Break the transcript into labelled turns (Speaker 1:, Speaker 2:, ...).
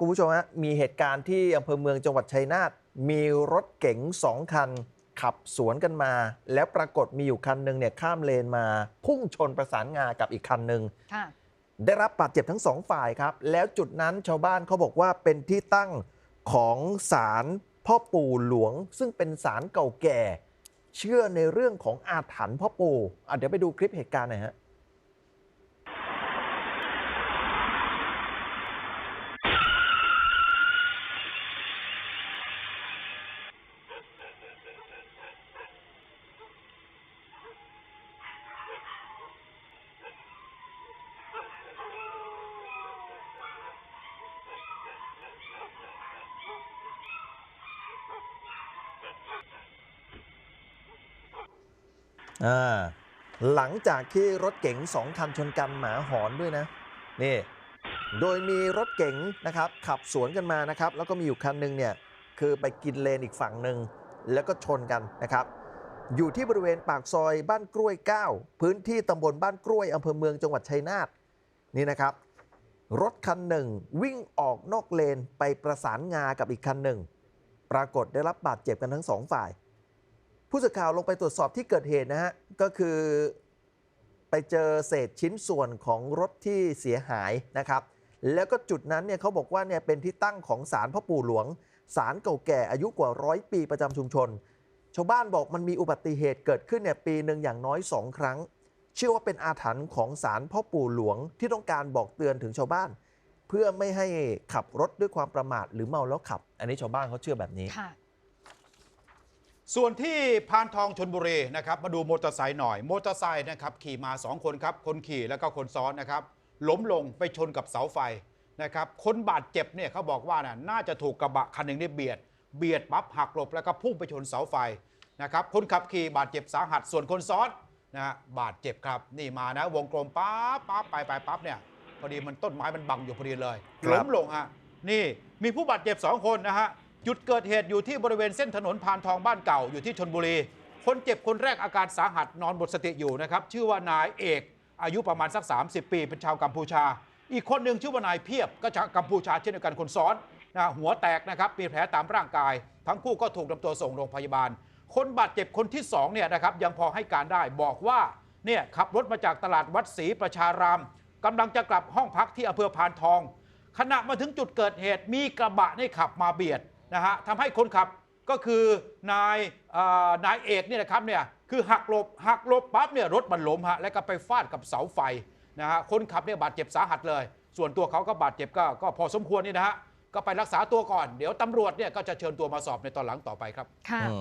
Speaker 1: คุณผู้ชมฮะมีเหตุการณ์ที่อำเภอเมืองจังหวัดชัยนาทมีรถเก๋งสองคัน ขับสวนกันมา แล้วปรากฏมีอยู่คันหนึ่งเนี่ยข้ามเลนมา พุ่งชนประสานงากับอีกคันหนึ่ง
Speaker 2: ค่ะ
Speaker 1: ได้รับบาดเจ็บทั้งสองฝ่ายครับ แล้วจุดนั้นชาวบ้านเขาบอกว่าเป็นที่ตั้งของศาลพ่อปู่หลวง ซึ่งเป็นศาลเก่าแก่ เชื่อในเรื่องของอาถรรพ์พ่อปู่อะเดี๋ยวไปดูคลิปเหตุการณ์หน่อยฮะ อ่าหลังจากที่รถเก๋งสองคันชนกันหมาหอนด้วยนะนี่โดยมีรถเก๋งนะครับขับสวนกันมานะครับ แล้วก็มีอยู่คันหนึ่งเนี่ยคือไปกินเลนอีกฝั่งหนึ่งแล้วก็ชนกันนะครับ อยู่ที่บริเวณปากซอยบ้านกล้วย 9 พื้นที่ตำบลบ้านกล้วยอำเภอเมืองจังหวัดชัยนาทนี่นะครับ รถคันหนึ่งวิ่งออกนอกเลนไปประสานงากับอีกคันหนึ่ง ปรากฏได้รับบาดเจ็บกันทั้งสองฝ่าย ผู้สื่อข่าวลงไปตรวจสอบที่เกิดเหตุนะฮะ ก็คือไปเจอเศษชิ้นส่วนของรถที่เสียหายนะครับ แล้วก็จุดนั้นเนี่ยเขาบอกว่าเนี่ยเป็นที่ตั้งของศาลพ่อปู่หลวงศาลเก่าแก่อายุกว่าร้อยปีประจำชุมชน ชาวบ้านบอกมันมีอุบัติเหตุเกิดขึ้นเนี่ยปีหนึ่งอย่างน้อยสองครั้ง เชื่อว่าเป็นอาถรรพ์ของศาลพ่อปู่หลวงที่ต้องการบอกเตือนถึงชาวบ้าน เพื่อไม่ให้ขับรถด้วยความประมาทหรือเมาแล้วขับ อันนี้ชาวบ้านเขาเชื่อแบบนี้
Speaker 2: ค่ะ
Speaker 3: ส่วนที่พานทองชนบุรีนะครับมาดูมอเตอร์ไซค์หน่อยมอเตอร์ไซค์นะครับขี่มา 2 คนครับคนขี่แล้วก็คนซ้อนนะครับล้มลงไปชนกับเสาไฟนะครับคนบาดเจ็บเนี่ยเขาบอกว่าน่ะน่าจะถูกกระบะคันหนึ่งนี่เบียด เบียดปั๊บหักหลบแล้วก็พุ่งไปชนเสาไฟนะครับคนขับขี่บาดเจ็บสาหัสส่วนคนซ้อนนะฮะบาดเจ็บครับ นี่มานะวงกลมปั๊บปั๊บไปไปปั๊บเนี่ยพอดีมันต้นไม้มันบังอยู่พอดีเลย
Speaker 1: ครับ
Speaker 3: ล้มลงฮะนี่มีผู้บาดเจ็บสองคนนะฮะ จุดเกิดเหตุอยู่ที่บริเวณเส้นถนนพานทองบ้านเก่าอยู่ที่ชนบุรี คนเจ็บคนแรกอาการสาหัสนอนหมดสติอยู่นะครับ ชื่อว่านายเอก อายุประมาณสัก 30 ปี เป็นชาวกัมพูชา อีกคนหนึ่งชื่อว่านายเพียบก็ชาวกัมพูชาเช่นเดียวกันคนซ้อนนะหัวแตกนะครับมีแผลตามร่างกาย ทั้งคู่ก็ถูกนำตัวส่งโรงพยาบาล คนบาดเจ็บคนที่สองเนี่ยนะครับยังพอให้การได้บอกว่าเนี่ยขับรถมาจากตลาดวัดศรีประชารามกำลังจะกลับห้องพักที่อำเภอพานทอง ขณะมาถึงจุดเกิดเหตุมีกระบะนี่ขับมาเบียด นะฮะทำให้คนขับก็คือนายเอ่อนายเอกเนี่ยนะครับเนี่ยคือหักหลบหักหลบปั๊บเนี่ยรถมันล้มฮะแล้วก็ไปฟาดกับเสาไฟนะฮะคนขับเนี่ยบาดเจ็บสาหัสเลย ส่วนตัวเขาก็บาดเจ็บก็ก็พอสมควรนี่นะฮะก็ไปรักษาตัวก่อน เดี๋ยวตำรวจเนี่ยก็จะเชิญตัวมาสอบในตอนหลังต่อไปครับ
Speaker 2: ค่ะ
Speaker 1: อืม